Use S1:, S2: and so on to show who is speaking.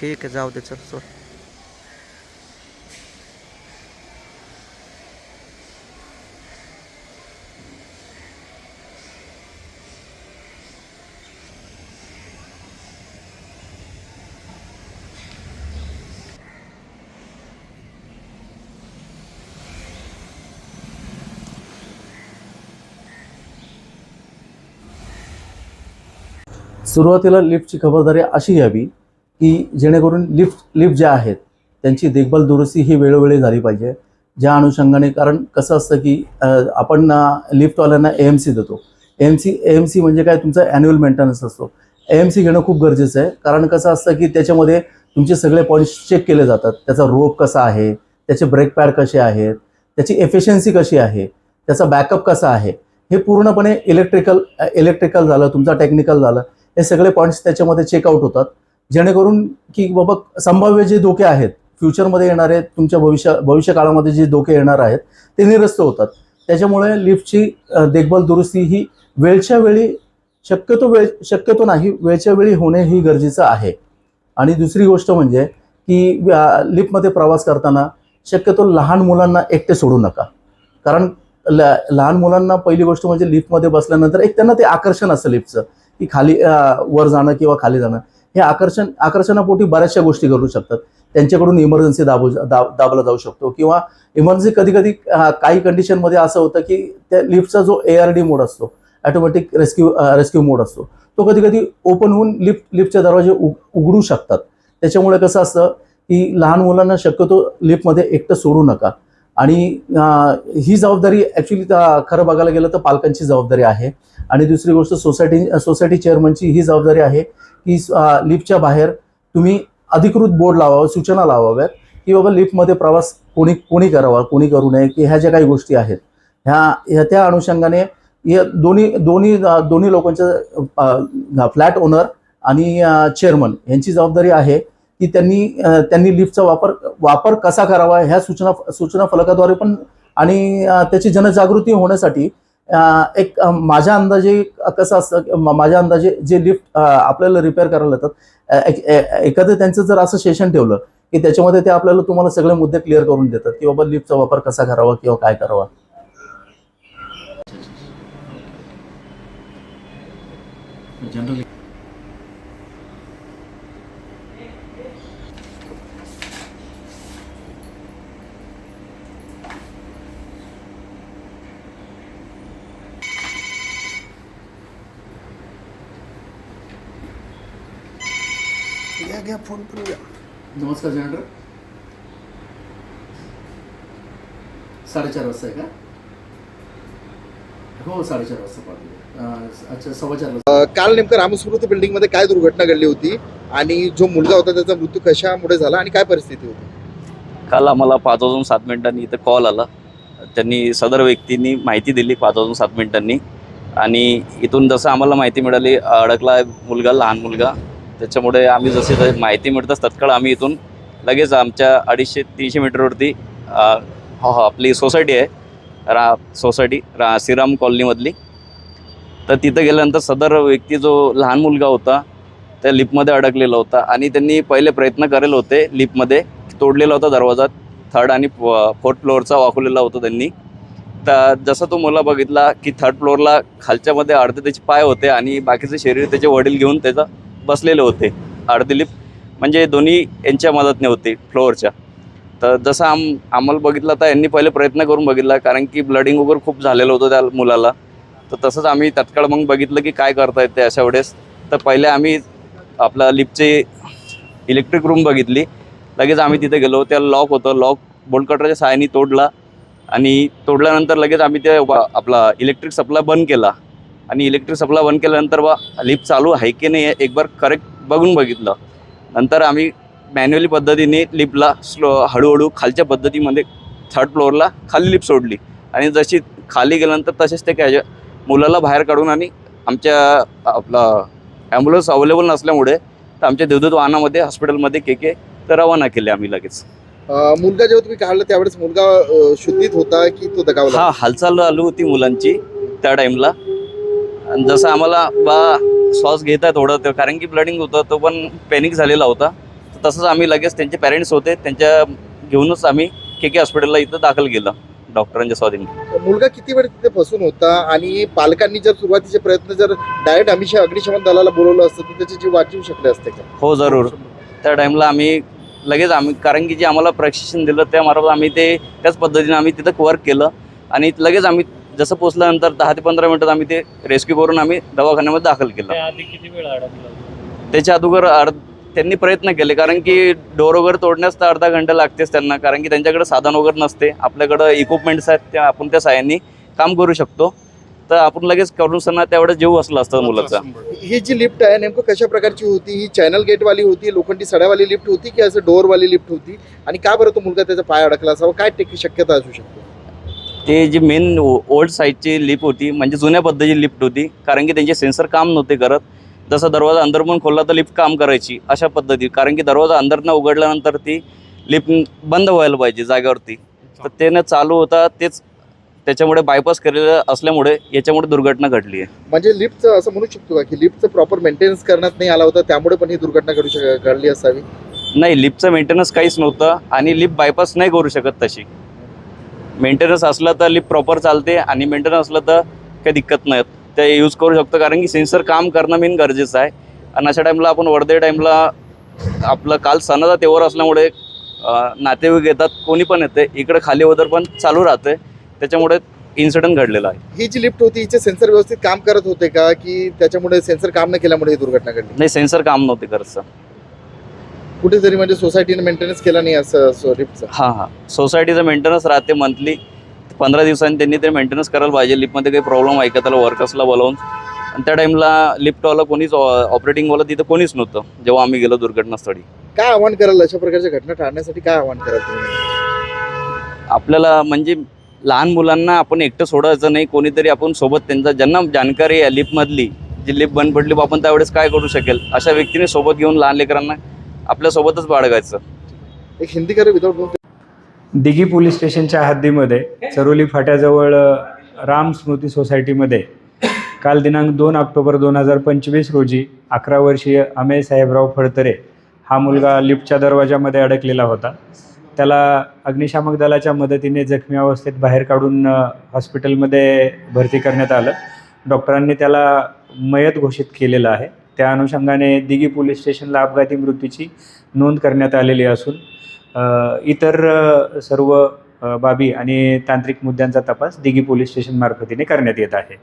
S1: ठीक आहे जाऊ दे चल सोड.
S2: सुरुवातीला लिफ्टची खबरदारी अशी घ्यावी की जेणेकरून लिफ्ट लिफ्ट ज्या आहेत त्यांची देखभाल दुरुस्ती ही वेळोवेळी झाली पाहिजे. ज्या अनुषंगाने कारण कसं असतं की आपण लिफ्टवाल्यांना ए एम सी देतो. A M C A M C म्हणजे काय? तुमचा ॲन्युअल मेंटेनन्स असतो. ए एम सी घेणं खूप गरजेचं आहे. कारण कसं असतं की त्याच्यामध्ये तुमचे सगळे पॉईंट्स चेक केले जातात. त्याचा रोप कसा आहे? त्याचे ब्रेक पॅड कसे आहेत? त्याची एफिशियन्सी कशी आहे? त्याचा बॅकअप कसा आहे? हे पूर्णपणे इलेक्ट्रिकल इलेक्ट्रिकल झालं तुमचा टेक्निकल झालं हे सगळे पॉईंट्स त्याच्यामध्ये चेकआउट होतात. जेणेकरून की बाबा संभाव्य जे धोके आहेत फ्युचरमध्ये येणारे तुमच्या भविष्य भविष्य काळामध्ये जे धोके येणार आहेत ते निरस्त होतात. त्याच्यामुळे लिफ्टची देखभाल दुरुस्ती ही वेळच्या वेळी शक्यतो वेळ शक्यतो नाही वेळच्या वेळी होणे ही गरजेचं आहे. आणि दुसरी गोष्ट म्हणजे की लिफ्टमध्ये प्रवास करताना शक्यतो लहान मुलांना एकटे सोडू नका. कारण ल लहान मुलांना पहिली गोष्ट म्हणजे लिफ्टमध्ये बसल्यानंतर एक त्यांना ते आकर्षण असतं लिफ्टचं की खाली वर जाणं किंवा खाली जाणं. हे आकर्षण आकर्षणापोटी बऱ्याचशा गोष्टी घडू शकतात. त्यांच्याकडून इमर्जन्सी दाबू दाब दाबला जाऊ शकतो. किंवा इमर्जन्सी कधी कधी काही कंडिशनमध्ये असं होतं की त्या लिफ्टचा जो ए आर डी मोड असतो ॲटोमॅटिक रेस्क्यू रेस्क्यू मोड असतो तो कधी कधी ओपन होऊन लिफ्ट लिफ्टचे दरवाजे उग उघडू शकतात. त्याच्यामुळे कसं असतं की लहान मुलांना शक्यतो लिफ्टमध्ये एकटं सोडू नका. आणि ही जबाबदारी ॲक्च्युली खरं बघायला गेलं तर पालकांची जबाबदारी आहे. आणि दुसरी गोष्ट सोसायटी सोसायटी चेअरमनची ही जबाबदारी आहे की लिफ्टच्या बाहेर तुम्ही अधिकृत बोर्ड लावावं सूचना लावाव्यात की बाबा लिफ्टमध्ये प्रवास कोणी कोणी करावा कोणी करू नये की ह्या ज्या काही गोष्टी आहेत ह्या ह्या त्या अनुषंगाने या दोन्ही दोन्ही दोन्ही लोकांच्या फ्लॅट ओनर आणि चेअरमन यांची जबाबदारी आहे की त्यांनी त्यांनी लिफ्टचा वापर वापर कसा करावा ह्या सूचना सूचना फलकाद्वारे पण आणि त्याची जनजागृती होण्यासाठी एक माझ्या अंदाजे कसं असतं माझ्या अंदाजे जे लिफ्ट आपल्याला रिपेअर करायला येतात एखादं त्यांचं जर असं सेशन ठेवलं की त्याच्यामध्ये ते आपल्याला तुम्हाला सगळे मुद्दे क्लिअर करून देतात की बाबा लिफ्टचा वापर कसा करावा किंवा काय करावा? जनरली
S3: घ्या घ्या फोन पण घ्या.
S2: नमस्कार जनरल साडेचार वाजता आहे का? हो साडेचार वाजता पाठवले अच्छा सव्वा चार वाजता.
S3: अ, काल नेमकं रामस्मृती बिल्डिंगमध्ये काय दुर्घटना घडली होती आणि जो मुलगा होता त्याचा मृत्यू कशामुळे झाला आणि काय परिस्थिती होती?
S4: काल आम्हाला पाच वाजून सात मिनिटांनी इथं कॉल आला. त्यांनी सदर व्यक्तींनी माहिती दिली पाच वाजून सात मिनिटांनी. आणि इथून जसं आम्हाला माहिती मिळाली अडकला आहे मुलगा लहान मुलगा. त्याच्यामुळे आम्ही जसे माहिती मिळतच तत्काळ आम्ही इथून लगेच आमच्या अडीचशे तीनशे मीटरवरती हो हो आपली सोसायटी आहे रा सोसायटी रा श्रीराम कॉलनीमधली. तर तिथं गेल्यानंतर सदर व्यक्ती जो लहान मुलगा होता त्या लिपमध्ये अडकलेला होता आणि त्यांनी पहिले प्रयत्न करेल होते लिपमध्ये तोडलेला होता दरवाजा थर्ड आणि फोर्थ फ्लोअरचा वाकवलेला होता त्यांनी. तर जसं तो मुला बघितला की थर्ड फ्लोअरला खालच्यामध्ये अर्धे त्याचे पाय होते आणि बाकीचे शरीर त्याचे वडील घेऊन त्याचा बसलेले होते अर्धे म्हणजे दोन्ही यांच्या मदतने होते फ्लोअरच्या. तर जसं आम आम्हाला बघितलं तर यांनी पहिले प्रयत्न करून बघितला कारण की ब्लडिंग वगैरे खूप झालेलं होतं त्या मुलाला. तर तसंच आम्ही तत्काळ मग बघितलं की काय करता येते अशा वेळेस. तर पहिले आम्ही आपला लिफ्टचे इलेक्ट्रिक रूम बघितली. लगेच आम्ही तिथे गेलो त्या लॉक होतं. लॉक बोलकटराच्या कटरच्या सहाय्याने तोडला आणि तोडल्यानंतर लगेच आम्ही ते आपला इलेक्ट्रिक सप्लाय बंद केला. आणि इलेक्ट्रिक सप्लाय बंद केल्यानंतर बा लिफ्ट चालू आहे की नाही एक बार करेक्ट बघून बघितलं. नंतर आम्ही मॅन्युअली पद्धतीने लिफ्टला स्लो हळूहळू खालच्या पद्धतीमध्ये थर्ड फ्लोअरला खाली लिफ्ट सोडली. आणि जशी खाली गेल्यानंतर तसेच ते काय मुलाला बाहेर काढून आणि आमच्या आपला ॲम्ब्युलन्स अवेलेबल नसल्यामुळे तर आमच्या देवदूत वाहनामध्ये हॉस्पिटलमध्ये के के तर रवाना केले आम्ही लगेच.
S3: मुलगा जेव्हा तुम्ही काढला त्यावेळेस मुलगा शुद्धीत होता की तो दगावला?
S4: हा हालचाल चालू होती मुलांची त्या टाईमला आणि जसं आम्हाला बा श्वास घेता थोडं ते कारण की ब्लडिंग होतं तो पण पॅनिक झालेला होता. तसंच आम्ही लगेच त्यांचे पॅरेंट्स होते त्यांच्या घेऊनच आम्ही के के हॉस्पिटलला इथं दाखल केलं डॉक्टरांच्या स्वाधीन.
S3: मुलगा किती वेळ तिथे फसून होता? आणि पालकांनी जर सुरुवातीचे प्रयत्न जर डायरेक्ट आम्ही अग्निशमन दलाला बोलवलं असतं तर त्याचे जीव वाचवू शकले असते का?
S4: हो जरूर. त्या टाईमला आम्ही लगेच आम्ही कारण की जे आम्हाला प्रशिक्षण दिलं त्यामार्फत आम्ही ते त्याच पद्धतीने आम्ही तिथं वर्क केलं. आणि लगेच आम्ही जसं पोचल्यानंतर दहा ते पंधरा मिनिटात आम्ही ते रेस्क्यू करून आम्ही दवाखान्यामध्ये दाखल केलं.
S1: किती वेळ अडकला
S4: त्याच्या अगोदर अर्ध त्यांनी प्रयत्न केले कारण की डोर वगैरे तोडण्यास तर अर्धा घंटा लागतेच त्यांना कारण की त्यांच्याकडे साधन वगैरे नसते. आपल्याकडं इक्विपमेंट्स आहेत त्या आपण त्या साह्याने काम करू शकतो. तर आपण लगेच करून सणा तेवढं जीव असला असतं मुलाचा.
S3: ही जी लिफ्ट आहे नेमकं कशा प्रकारची होती? ही चॅनल गेटवाली होती लोखंडी सड्यावाली लिफ्ट होती की असं डोअरवाली लिफ्ट होती? आणि का बरं तो मुलगा त्याचा पाय अडकला असावा? काय टेक शक्यता असू शकते?
S4: ते जी मेन ओल्ड साईडची लिफ्ट होती म्हणजे जुन्या पद्धतीची लिफ्ट होती कारण की त्यांचे सेन्सर काम नव्हते करत. जसं दरवाजा अंदर पण खोलला तर लिफ्ट काम करायची अशा पद्धती. कारण की दरवाजा अंदरनं उघडल्यानंतर ती लिफ्ट बंद व्हायला पाहिजे जागेवरती. तर ते न चालू होता तेच त्याच्यामुळे बायपास केलेलं असल्यामुळे याच्यामुळे दुर्घटना घडली आहे.
S3: म्हणजे लिफ्टचं असं म्हणू शकतो का की लिफ्टचं प्रॉपर मेंटेनन्स करण्यात नाही आला होता त्यामुळे पण ही दुर्घटना घडू शक घडली असावी?
S4: नाही लिफ्टचं मेंटेनन्स काहीच नव्हतं आणि लिफ्ट बायपास नाही करू शकत तशी. मेंटेनन्स असलं तर लिफ्ट प्रॉपर चालते आणि मेंटेनन्स असलं तर काही दिक्कत नाही. ते यूज करू शकतो कारण की सेन्सर काम करणं मेन गरजेचं आहे. आणि अशा टाईमला आपण वर्धे टाईमला आपलं काल सणाचा तेवर असल्यामुळे नातेवाईक येतात कोणी पण येते. इकडे खाली वदर पण चालू राहते त्याच्यामुळे इन्सिडेंट घडलेला आहे.
S3: ही जी लिफ्ट होती हिचे सेन्सर व्यवस्थित काम करत होते का? की त्याच्यामुळे सेन्सर काम न केल्यामुळे ही दुर्घटना घडली?
S4: नाही सेन्सर काम नव्हते करत
S3: कुठेतरी म्हणजे सोसायटीने मेंटेनन्स केला नाही असं लिफ्टचं
S4: हां हां. सोसायटीचं मेंटेनन्स राहते मंथली पंधरा दिवसांनी त्यांनी ते मेंटेनन्स करायला पाहिजे. लिफ्टमध्ये काही प्रॉब्लेम आहे का त्याला वर्कर्सला बोलावून. आणि त्या टाईमला लिफ्टवाला कोणीच ऑपरेटिंगवाला तिथं कोणीच नव्हतं. जेव्हा आम्ही गेलो दुर्घटनास्थळी.
S3: काय आव्हान कराल? अशा प्रकारच्या घटना टाळण्यासाठी काय आव्हान कराल तुम्ही?
S4: आपल्याला म्हणजे लहान मुलांना आपण एकटं सोडायचं नाही. कोणीतरी आपण सोबत त्यांचा ज्यांना जाणकारी आहे लिफ्टमधली जी लिफ्ट बंद पडली आपण त्यावेळेस काय करू शकेल? अशा व्यक्तीने सोबत घेऊन लहान लेकरांना आपल्यासोबतच बाळगायचं.
S3: एक हिंदी करे विदाउट
S5: दिघी पोलीस स्टेशनच्या हद्दीमध्ये चरोली फाट्याजवळ राम स्मृती सोसायटीमध्ये काल दिनांक दोन ऑक्टोबर दोन हजार पंचवीस रोजी अकरा वर्षीय अमेय साहेबराव फडतरे हा मुलगा लिफ्टच्या दरवाजामध्ये अडकलेला होता. त्याला अग्निशामक दलाच्या मदतीने जखमी अवस्थेत बाहेर काढून हॉस्पिटलमध्ये भरती करण्यात आलं. डॉक्टरांनी त्याला मयत घोषित केलेलं आहे. त्या अनुषंगाने दिघी पोलीस स्टेशनला अपघाती मृत्यूची नोंद करण्यात आलेली असून इतर सर्व बाबी आणि तांत्रिक मुद्द्यांचा तपास दिघी पोलीस स्टेशन मार्फतीने करण्यात येत आहे.